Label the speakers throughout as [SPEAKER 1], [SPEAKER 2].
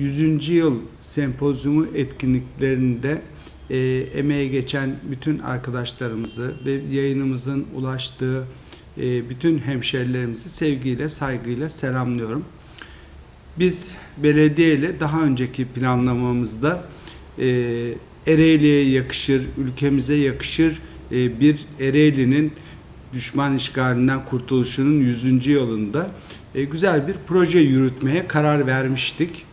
[SPEAKER 1] 100. yıl sempozyumu etkinliklerinde e, emeğe geçen bütün arkadaşlarımızı ve yayınımızın ulaştığı e, bütün hemşerilerimizi sevgiyle, saygıyla selamlıyorum. Biz belediye ile daha önceki planlamamızda e, Ereğli'ye yakışır, ülkemize yakışır e, bir Ereğli'nin düşman işgalinden kurtuluşunun 100. yılında e, güzel bir proje yürütmeye karar vermiştik.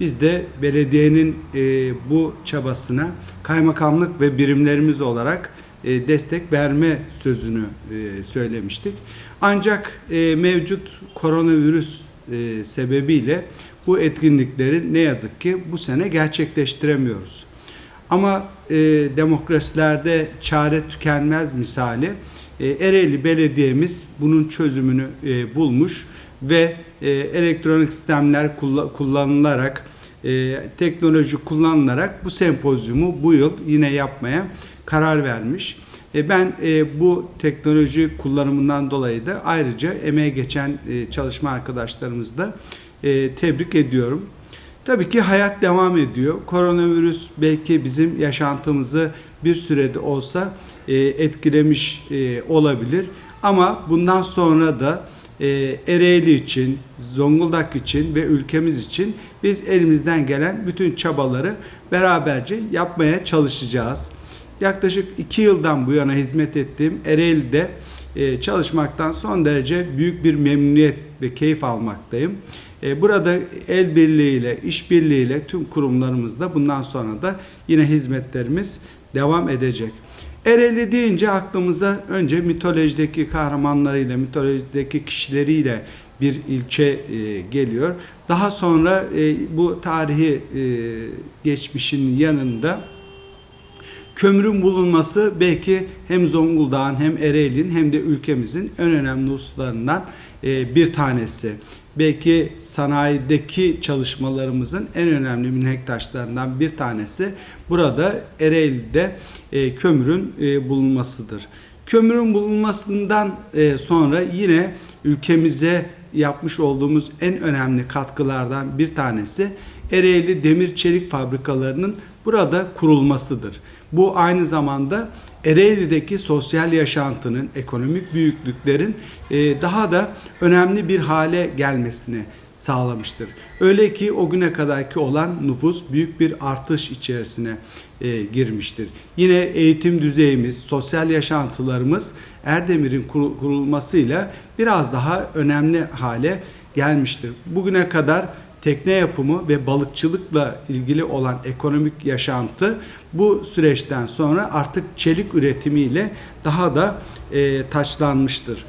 [SPEAKER 1] Biz de belediyenin e, bu çabasına kaymakamlık ve birimlerimiz olarak e, destek verme sözünü e, söylemiştik. Ancak e, mevcut koronavirüs e, sebebiyle bu etkinlikleri ne yazık ki bu sene gerçekleştiremiyoruz. Ama e, demokrasilerde çare tükenmez misali e, Ereğli Belediye'miz bunun çözümünü e, bulmuş ve e, elektronik sistemler kulla- kullanılarak e, teknoloji kullanılarak bu sempozyumu bu yıl yine yapmaya karar vermiş. E, ben e, bu teknoloji kullanımından dolayı da ayrıca emeğe geçen e, çalışma arkadaşlarımızı da e, tebrik ediyorum. Tabii ki hayat devam ediyor. Koronavirüs belki bizim yaşantımızı bir sürede olsa e, etkilemiş e, olabilir. Ama bundan sonra da e, Ereğli için, Zonguldak için ve ülkemiz için biz elimizden gelen bütün çabaları beraberce yapmaya çalışacağız. Yaklaşık iki yıldan bu yana hizmet ettiğim Ereğli'de e, çalışmaktan son derece büyük bir memnuniyet ve keyif almaktayım. E, Burada el birliğiyle, iş birliğiyle tüm kurumlarımızda bundan sonra da yine hizmetlerimiz devam edecek. Ereğli deyince aklımıza önce mitolojideki kahramanlarıyla, mitolojideki kişileriyle bir ilçe e, geliyor. Daha sonra e, bu tarihi e, geçmişin yanında kömürün bulunması belki hem Zonguldak'ın hem Ereğli'nin hem de ülkemizin en önemli hususlarından e, bir tanesi. Belki sanayideki çalışmalarımızın en önemli mihenk bir tanesi burada Ereğli'de e, kömürün e, bulunmasıdır. Kömürün bulunmasından e, sonra yine ülkemize yapmış olduğumuz en önemli katkılardan bir tanesi Ereğli Demir Çelik Fabrikalarının burada kurulmasıdır. Bu aynı zamanda Ereğli'deki sosyal yaşantının, ekonomik büyüklüklerin e, daha da önemli bir hale gelmesini sağlamıştır. Öyle ki o güne kadarki olan nüfus büyük bir artış içerisine e, girmiştir. Yine eğitim düzeyimiz, sosyal yaşantılarımız Erdemir'in kur- kurulmasıyla biraz daha önemli hale gelmiştir. Bugüne kadar tekne yapımı ve balıkçılıkla ilgili olan ekonomik yaşantı bu süreçten sonra artık çelik üretimiyle daha da e, taçlanmıştır.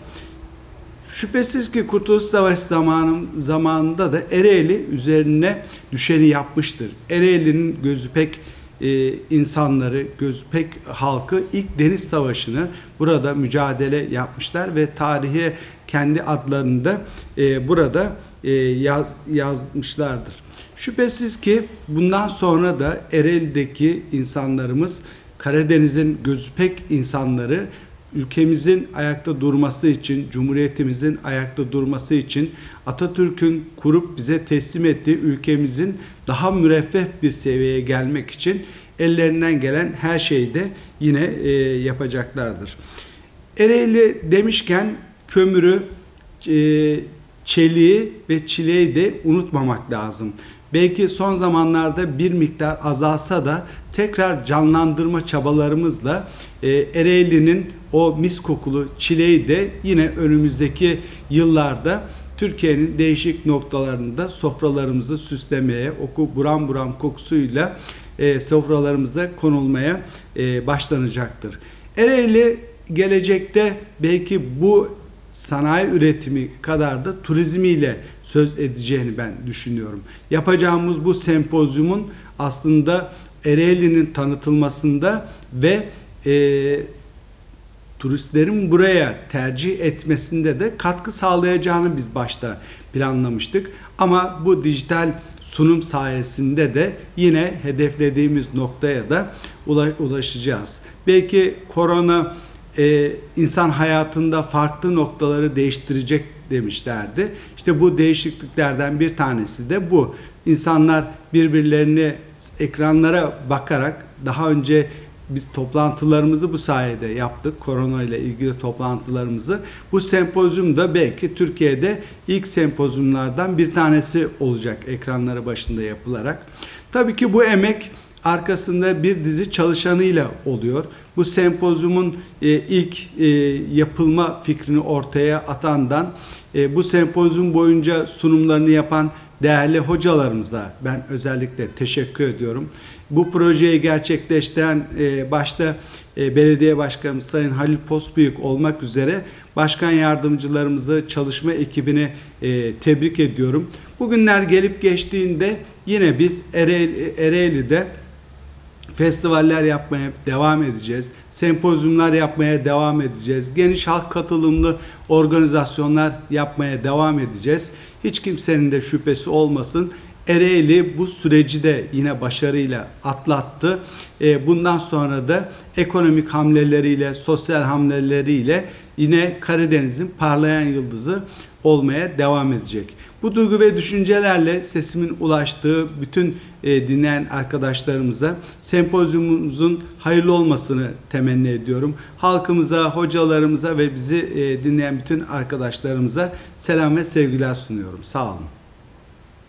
[SPEAKER 1] Şüphesiz ki Kurtuluş Savaşı zamanı, zamanında da Ereğli üzerine düşeni yapmıştır. Ereğli'nin gözü pek e, insanları, gözü pek halkı ilk deniz savaşını burada mücadele yapmışlar ve tarihe kendi adlarını da e, burada e, yaz, yazmışlardır. Şüphesiz ki bundan sonra da Ereğli'deki insanlarımız Karadeniz'in gözü pek insanları ülkemizin ayakta durması için, cumhuriyetimizin ayakta durması için Atatürk'ün kurup bize teslim ettiği ülkemizin daha müreffeh bir seviyeye gelmek için ellerinden gelen her şeyi de yine e, yapacaklardır. Ereğli demişken kömürü, e, çeliği ve çileği de unutmamak lazım. Belki son zamanlarda bir miktar azalsa da tekrar canlandırma çabalarımızla e, Ereğli'nin o mis kokulu çileği de yine önümüzdeki yıllarda Türkiye'nin değişik noktalarında sofralarımızı süslemeye, oku buram buram kokusuyla e, sofralarımıza konulmaya e, başlanacaktır. Ereğli gelecekte belki bu sanayi üretimi kadar da turizmiyle söz edeceğini ben düşünüyorum. Yapacağımız bu sempozyumun aslında Ereğli'nin tanıtılmasında ve e, turistlerin buraya tercih etmesinde de katkı sağlayacağını biz başta planlamıştık. Ama bu dijital sunum sayesinde de yine hedeflediğimiz noktaya da ulaşacağız. Belki korona e, insan hayatında farklı noktaları değiştirecek demişlerdi. İşte bu değişikliklerden bir tanesi de bu. İnsanlar birbirlerini ekranlara bakarak daha önce biz toplantılarımızı bu sayede yaptık. Korona ile ilgili toplantılarımızı. Bu sempozyum da belki Türkiye'de ilk sempozyumlardan bir tanesi olacak ekranları başında yapılarak. Tabii ki bu emek arkasında bir dizi çalışanıyla oluyor. Bu sempozyumun e, ilk e, yapılma fikrini ortaya atandan e, bu sempozyum boyunca sunumlarını yapan değerli hocalarımıza ben özellikle teşekkür ediyorum. Bu projeyi gerçekleştiren e, başta e, belediye başkanımız Sayın Halil Posbüyük olmak üzere başkan yardımcılarımızı, çalışma ekibini e, tebrik ediyorum. Bugünler gelip geçtiğinde yine biz Ereğli, Ereğli'de festivaller yapmaya devam edeceğiz. Sempozyumlar yapmaya devam edeceğiz. Geniş halk katılımlı organizasyonlar yapmaya devam edeceğiz. Hiç kimsenin de şüphesi olmasın. Ereğli bu süreci de yine başarıyla atlattı. E, Bundan sonra da ekonomik hamleleriyle, sosyal hamleleriyle yine Karadeniz'in parlayan yıldızı olmaya devam edecek. Bu duygu ve düşüncelerle sesimin ulaştığı bütün e, dinleyen arkadaşlarımıza sempozyumumuzun hayırlı olmasını temenni ediyorum. Halkımıza, hocalarımıza ve bizi e, dinleyen bütün arkadaşlarımıza selam ve sevgiler sunuyorum. Sağ olun.